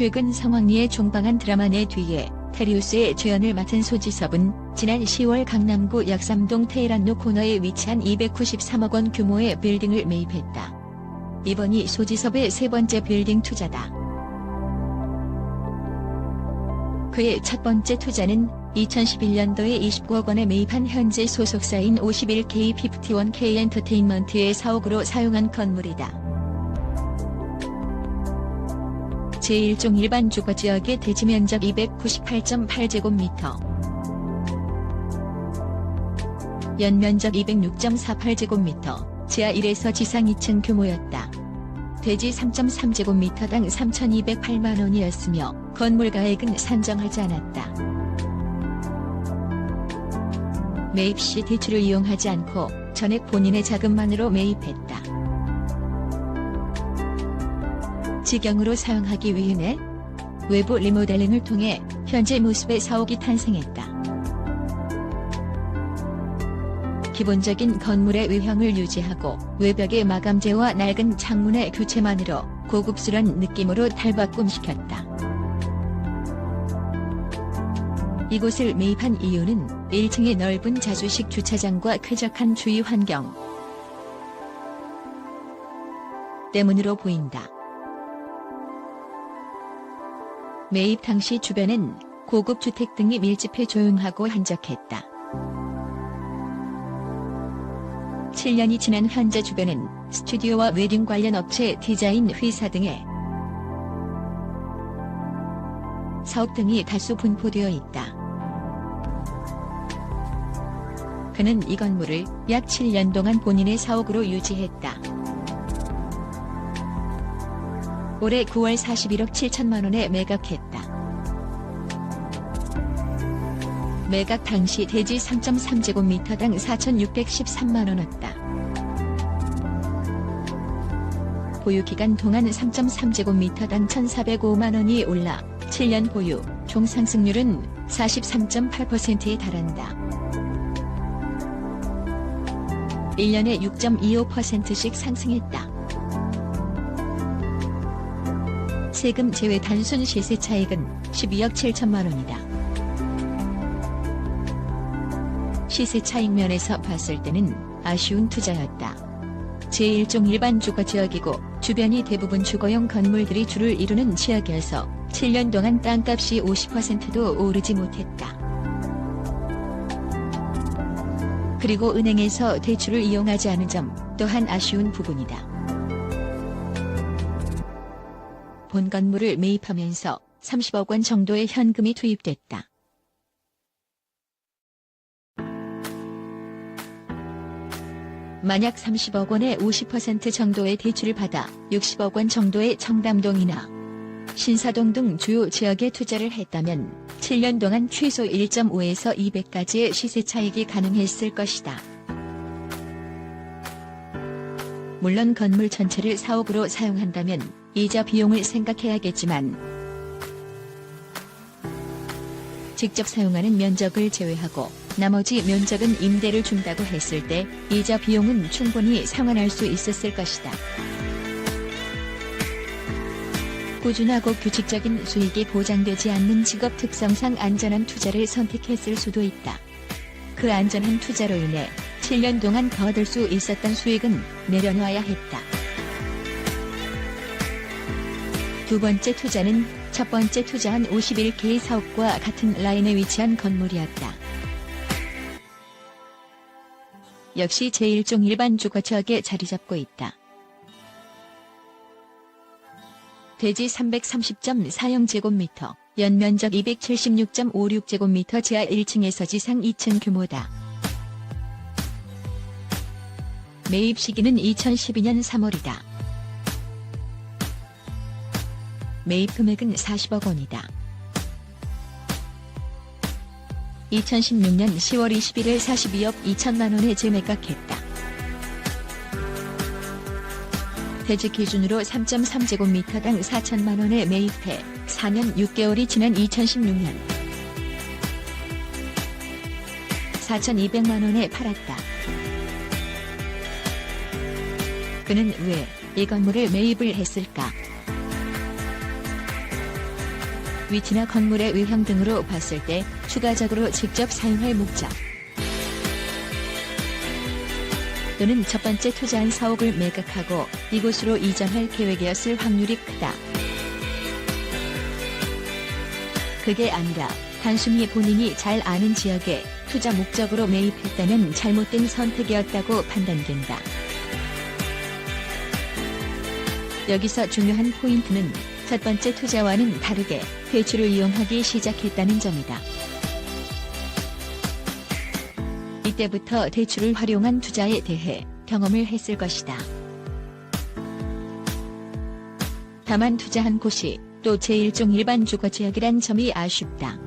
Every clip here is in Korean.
최근 상황리의 종방한 드라마 내 뒤에 테리우스의 주연을 맡은 소지섭은 지난 10월 강남구 약삼동 테이란로 코너에 위치한 293억 원 규모의 빌딩을 매입했다. 이번이 소지섭의 세 번째 빌딩 투자다. 그의 첫 번째 투자는 2011년도에 29억 원에 매입한 현재 소속사인 51K51K 엔터테인먼트의 사옥으로 사용한 건물이다. 제1종 일반 주거지역의 대지 면적 298.8제곱미터, 연면적 206.48제곱미터, 지하 1에서 지상 2층 규모였다. 대지 3.3제곱미터당 3,208만원이었으며 건물 가액은 산정하지 않았다. 매입 시 대출을 이용하지 않고 전액 본인의 자금만으로 매입했다. 직영으로 사용하기 위해 외부 리모델링을 통해 현재 모습의 사옥이 탄생했다. 기본적인 건물의 외형을 유지하고 외벽의 마감재와 낡은 창문의 교체만으로 고급스런 느낌으로 탈바꿈시켰다. 이곳을 매입한 이유는 1층의 넓은 자주식 주차장과 쾌적한 주위 환경 때문으로 보인다. 매입 당시 주변엔 고급 주택 등이 밀집해 조용하고 한적했다. 7년이 지난 현재 주변엔 스튜디오와 웨딩 관련 업체, 디자인 회사 등의 사업 등이 다수 분포되어 있다. 그는 이 건물을 약 7년 동안 본인의 사옥으로 유지했다. 올해 9월 41억 7천만 원에 매각했다. 매각 당시 대지 3.3제곱미터당 4,613만 원이었다. 보유기간 동안 3.3제곱미터당 1,405만 원이 올라 7년 보유, 총 상승률은 43.8%에 달한다. 1년에 6.25%씩 상승했다. 세금 제외 단순 시세 차익은 12억 7천만 원이다. 시세 차익 면에서 봤을 때는 아쉬운 투자였다. 제1종 일반 주거 지역이고 주변이 대부분 주거용 건물들이 주를 이루는 지역이어서 7년 동안 땅값이 50%도 오르지 못했다. 그리고 은행에서 대출을 이용하지 않은 점 또한 아쉬운 부분이다. 본 건물을 매입하면서 30억 원 정도의 현금이 투입됐다. 만약 30억 원의 50% 정도의 대출을 받아 60억 원 정도의 청담동이나 신사동 등 주요 지역에 투자를 했다면 7년 동안 최소 1.5에서 200까지의 시세 차익이 가능했을 것이다. 물론 건물 전체를 사옥으로 사용한다면 이자 비용을 생각해야겠지만 직접 사용하는 면적을 제외하고 나머지 면적은 임대를 준다고 했을 때 이자 비용은 충분히 상환할 수 있었을 것이다. 꾸준하고 규칙적인 수익이 보장되지 않는 직업 특성상 안전한 투자를 선택했을 수도 있다. 그 안전한 투자로 인해 7년 동안 거둘 수 있었던 수익은 내려놔야 했다. 두 번째 투자는 첫 번째 투자한 51K 사업과 같은 라인에 위치한 건물이었다. 역시 제1종 일반 주거지역에 자리 잡고 있다. 대지 330.40제곱미터, 연면적 276.56제곱미터 지하 1층에서 지상 2층 규모다. 매입 시기는 2012년 3월이다. 매입 금액은 40억 원이다. 2016년 10월 21일 42억 2천만 원에 재매각했다. 대지 기준으로 3.3제곱미터당 4천만 원에 매입해 4년 6개월이 지난 2016년 4,200만 원에 팔았다. 그는 왜 이 건물을 매입을 했을까? 위치나 건물의 외형 등으로 봤을 때 추가적으로 직접 사용할 목적 또는 첫 번째 투자한 사옥을 매각하고 이곳으로 이전할 계획이었을 확률이 크다. 그게 아니라 단순히 본인이 잘 아는 지역에 투자 목적으로 매입했다는 잘못된 선택이었다고 판단된다. 여기서 중요한 포인트는 첫 번째 투자와는 다르게 대출을 이용하기 시작했다는 점이다. 이때부터 대출을 활용한 투자에 대해 경험을 했을 것이다. 다만 투자한 곳이 또 제1종 일반 주거 지역이란 점이 아쉽다.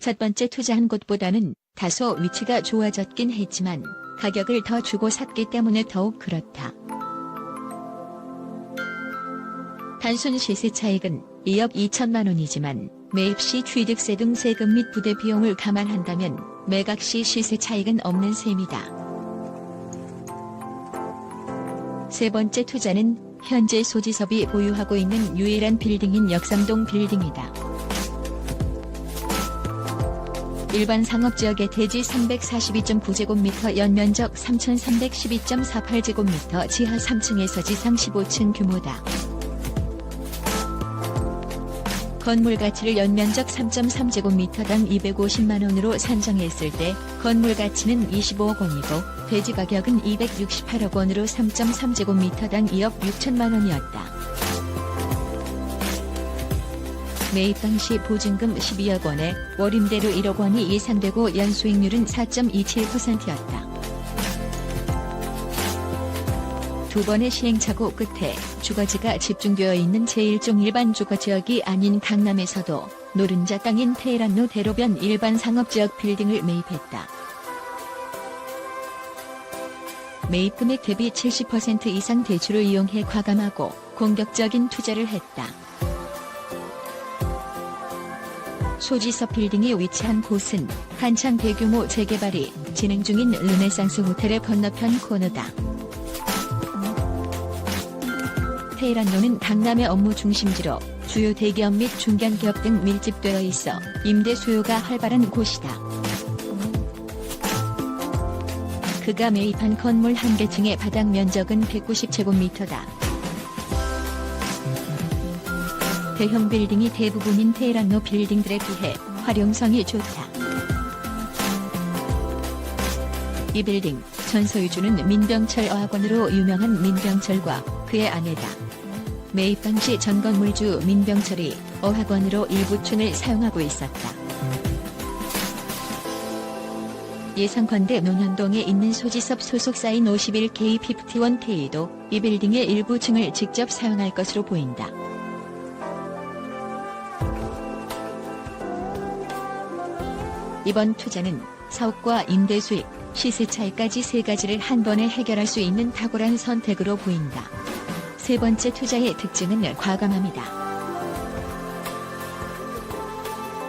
첫 번째 투자한 곳보다는 다소 위치가 좋아졌긴 했지만 가격을 더 주고 샀기 때문에 더욱 그렇다. 단순 시세 차익은 2억 2천만 원이지만 매입 시 취득세 등 세금 및 부대 비용을 감안한다면 매각 시 시세 차익은 없는 셈이다. 세 번째 투자는 현재 소지섭이 보유하고 있는 유일한 빌딩인 역삼동 빌딩이다. 일반 상업지역의 대지 342.9제곱미터 연면적 3,312.48제곱미터 지하 3층에서 지상 15층 규모다. 건물 가치를 연면적 3.3제곱미터당 250만원으로 산정했을 때 건물 가치는 25억 원이고 대지 가격은 268억 원으로 3.3제곱미터당 2억 6천만원이었다. 매입 당시 보증금 12억 원에 월임대로 1억 원이 예상되고 연수익률은 4.27%였다. 두 번의 시행착오 끝에 주거지가 집중되어 있는 제1종 일반 주거지역이 아닌 강남에서도 노른자 땅인 테헤란로 대로변 일반 상업지역 빌딩을 매입했다. 매입 금액 대비 70% 이상 대출을 이용해 과감하고 공격적인 투자를 했다. 소지섭 빌딩이 위치한 곳은 한창 대규모 재개발이 진행 중인 르네상스 호텔의 건너편 코너다. 테헤란로는 강남의 업무 중심지로 주요 대기업 및 중견 기업 등 밀집되어 있어 임대 수요가 활발한 곳이다. 그가 매입한 건물 한 개층의 바닥 면적은 190제곱미터다. 대형 빌딩이 대부분인 테헤란로 빌딩들에 비해 활용성이 좋다. 이 빌딩 전 소유주는 민병철 어학원으로 유명한 민병철과 그의 아내다. 매입 당시 전 건물주 민병철이 어학원으로 일부 층을 사용하고 있었다. 예상컨대 논현동에 있는 소지섭 소속사인 51K51K도 이 빌딩의 일부 층을 직접 사용할 것으로 보인다. 이번 투자는 사옥과 임대 수익, 시세 차이까지 세 가지를 한 번에 해결할 수 있는 탁월한 선택으로 보인다. 세 번째 투자의 특징은 과감함이다.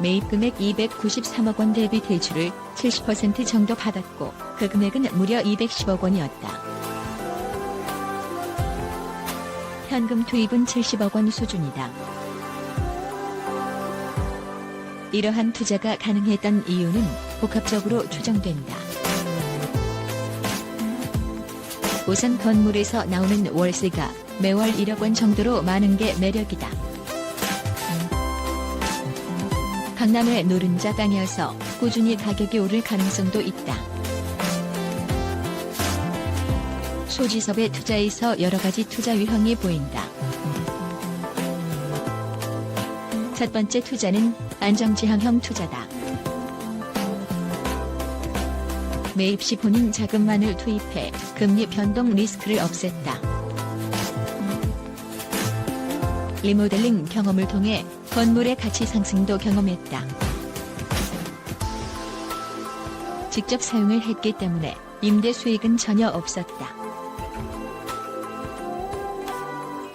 매입 금액 293억 원 대비 대출을 70% 정도 받았고 그 금액은 무려 210억 원이었다. 현금 투입은 70억 원 수준이다. 이러한 투자가 가능했던 이유는 복합적으로 추정된다. 우선 건물에서 나오는 월세가 매월 1억 원 정도로 많은 게 매력이다. 강남의 노른자 땅이어서 꾸준히 가격이 오를 가능성도 있다. 소지섭의 투자에서 여러 가지 투자 유형이 보인다. 첫 번째 투자는 안정지향형 투자다. 매입 시 본인 자금만을 투입해 금리 변동 리스크를 없앴다. 리모델링 경험을 통해 건물의 가치 상승도 경험했다. 직접 사용을 했기 때문에 임대 수익은 전혀 없었다.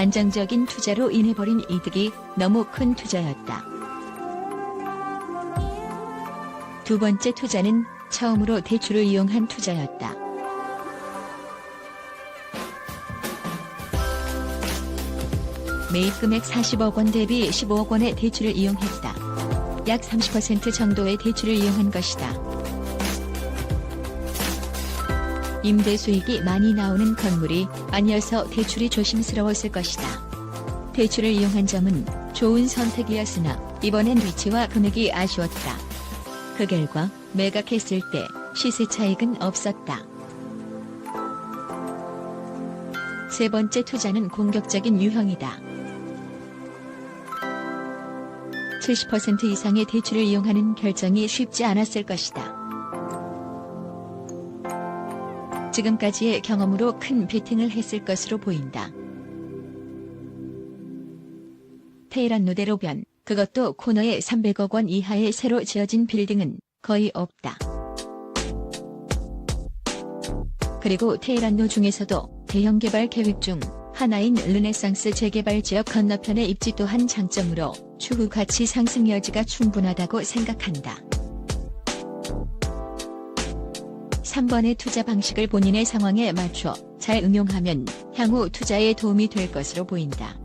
안정적인 투자로 인해 벌인 이득이 너무 큰 투자였다. 두 번째 투자는 처음으로 대출을 이용한 투자였다. 매입 금액 40억 원 대비 15억 원의 대출을 이용했다. 약 30% 정도의 대출을 이용한 것이다. 임대 수익이 많이 나오는 건물이 아니어서 대출이 조심스러웠을 것이다. 대출을 이용한 점은 좋은 선택이었으나 이번엔 위치와 금액이 아쉬웠다. 그 결과 매각했을 때 시세 차익은 없었다. 세 번째 투자는 공격적인 유형이다. 70% 이상의 대출을 이용하는 결정이 쉽지 않았을 것이다. 지금까지의 경험으로 큰 베팅을 했을 것으로 보인다. 테헤란 노대로변, 그것도 코너에 300억 원 이하의 새로 지어진 빌딩은 거의 없다. 그리고 테헤란로 중에서도 대형 개발 계획 중 하나인 르네상스 재개발 지역 건너편의 입지 또한 장점으로 추후 가치 상승 여지가 충분하다고 생각한다. 3번의 투자 방식을 본인의 상황에 맞춰 잘 응용하면 향후 투자에 도움이 될 것으로 보인다.